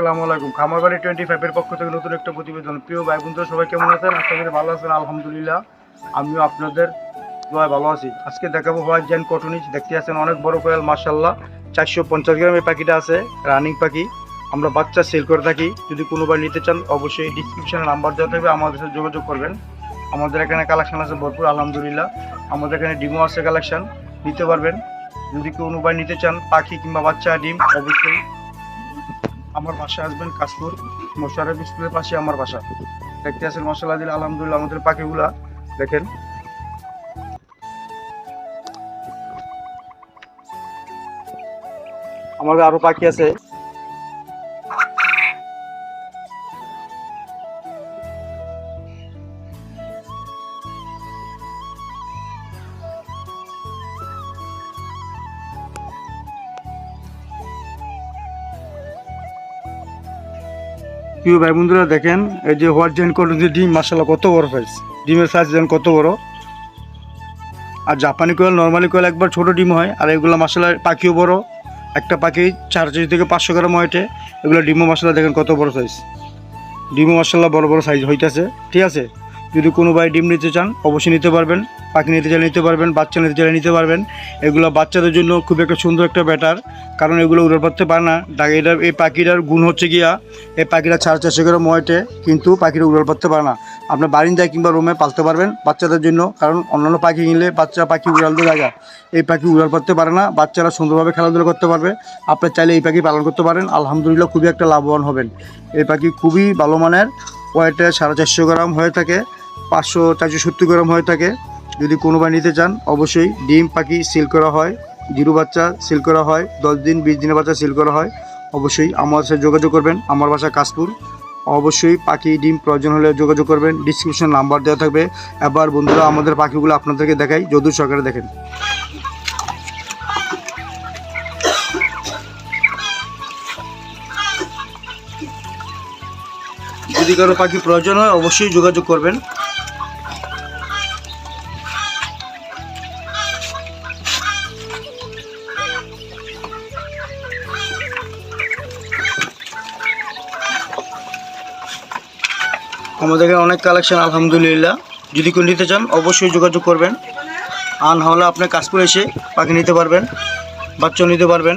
আসসালামু আলাইকুম। খামারবাড়ি টোয়েন্টি ফাইভের পক্ষ থেকে নতুন একটা প্রতিবেদন। প্রিয় ভাই, বন্ধুরা, সবাই কেমন আছেন? আশা করি ভালো আছেন, আলহামদুলিল্লাহ। আমিও আপনাদের দোয়ায় ভালো আছি। আজকে দেখাবো হোয়াইট জেন কটনিজ দেখতে আছেন অনেক বড় কোয়াল মার্শাল্লাহ চারশো পঞ্চাশ গ্রামের পাখিটা আছে রানিং পাখি। আমরা বাচ্চা সেল করে থাকি। যদি কোনো নিতে চান, অবশ্যই ডিসক্রিপশনে নাম্বার দেওয়া থাকবে, আমাদের সাথে যোগাযোগ করবেন। আমাদের এখানে কালেকশন আছে ভরপুর, আলহামদুলিল্লাহ। আমাদের এখানে ডিমও আছে কালেকশন নিতে পারবেন। যদি কোনো ভাই নিতে চান, পাখি কিংবা বাচ্চা, ডিম, অবশ্যই আমার বাসা আসবেন কাশপুর মোশারফ স্কুলের পাশে আমার বাসা। দেখতে আছেন মশলা দিলে আলহামদুলিল্লাহ আমাদের পাখিগুলা। দেখেন। আমাদের আরও পাখি আছে। প্রিয় ভাই বন্ধুরা, দেখেন, এই যে হোয়াইট জেন কটন যে ডিম মাসাল্লাহ কত বড় সাইজ ডিমের সাইজ যেন কত বড়। আর জাপানি কোয়েল নর্মালি কোয়েল একবার ছোট ডিম হয়, আর এগুলো মাসাল্লাহ পাখিও বড়। একটা পাখি চার কেজি থেকে পাঁচশো গ্রাম ওয়েটে এগুলো ডিমও মশলা দেখেন কত বড় সাইজ ডিমও মশলা বড় বড় সাইজ হইতেছে। ঠিক আছে? যদি কোনো ভাই ডিম নিতে চান, অবশ্যই নিতে পারবেন। পাখি নিতে চাইলে নিতে পারবেন, বাচ্চা নিতে চাইলে নিতে পারবেন। এগুলো বাচ্চাদের জন্য খুব একটা সুন্দর একটা ব্যাটার, কারণ এগুলো উড়ে পড়তে পারে না। ডাক- এটার এই পাখিটার গুণ হচ্ছে গিয়া, এই পাখিটা ছাড় চাষে করে ময়টে, কিন্তু পাখিটা উড়াল পড়তে পারে না। আপনার বারিন্দায় কিংবা রুমে পালতে পারবেন বাচ্চাদের জন্য, কারণ অন্যান্য পাখি কিনলে বাচ্চা পাখি উড়াল দিয়ে জায়গা এই পাখি উড়াল পড়তে পারে না, বাচ্চারা সুন্দরভাবে খেলাধুলা করতে পারবে। আপনার চাইলে এই পাখি পালন করতে পারেন। আলহামদুলিল্লাহ খুবই একটা লাভবান হবেন। এই পাখি খুবই ভালো মানের ওয়েটে সাড়ে চারশো গ্রাম হয়ে থাকে, পাঁচশো চারশো সত্তর গ্রাম হয়ে থাকে। যদি কোনো ভাই নিতে চান, অবশ্যই ডিম, পাখি সিল করা হয় জিরু বাচ্চা সিল করা হয়, দশ দিন, বিশ দিনের বাচ্চা সিল করা হয়, অবশ্যই আমার সাথে যোগাযোগ করবেন, আমার বাসা কাশপুর। অবশ্যই পাখি, ডিম প্রয়োজন হলে যোগাযোগ করবেন ডিসক্রিপশন নাম্বার দেওয়া থাকবে। এবার বন্ধুরা, আমাদের পাখিগুলো আপনাদেরকে দেখাই যদু সরকারে দেখেন। যদি কারও পাখি প্রয়োজন হয়, অবশ্যই যোগাযোগ করবেন। আমাদের এখানে অনেক কালেকশন আলহামদুলিল্লাহ। যদি কেউ নিতে চান, অবশ্যই যোগাযোগ করবেন। আর না হলে আপনি করে এসে পাখি নিতে পারবেন বাচ্চা নিতে পারবেন।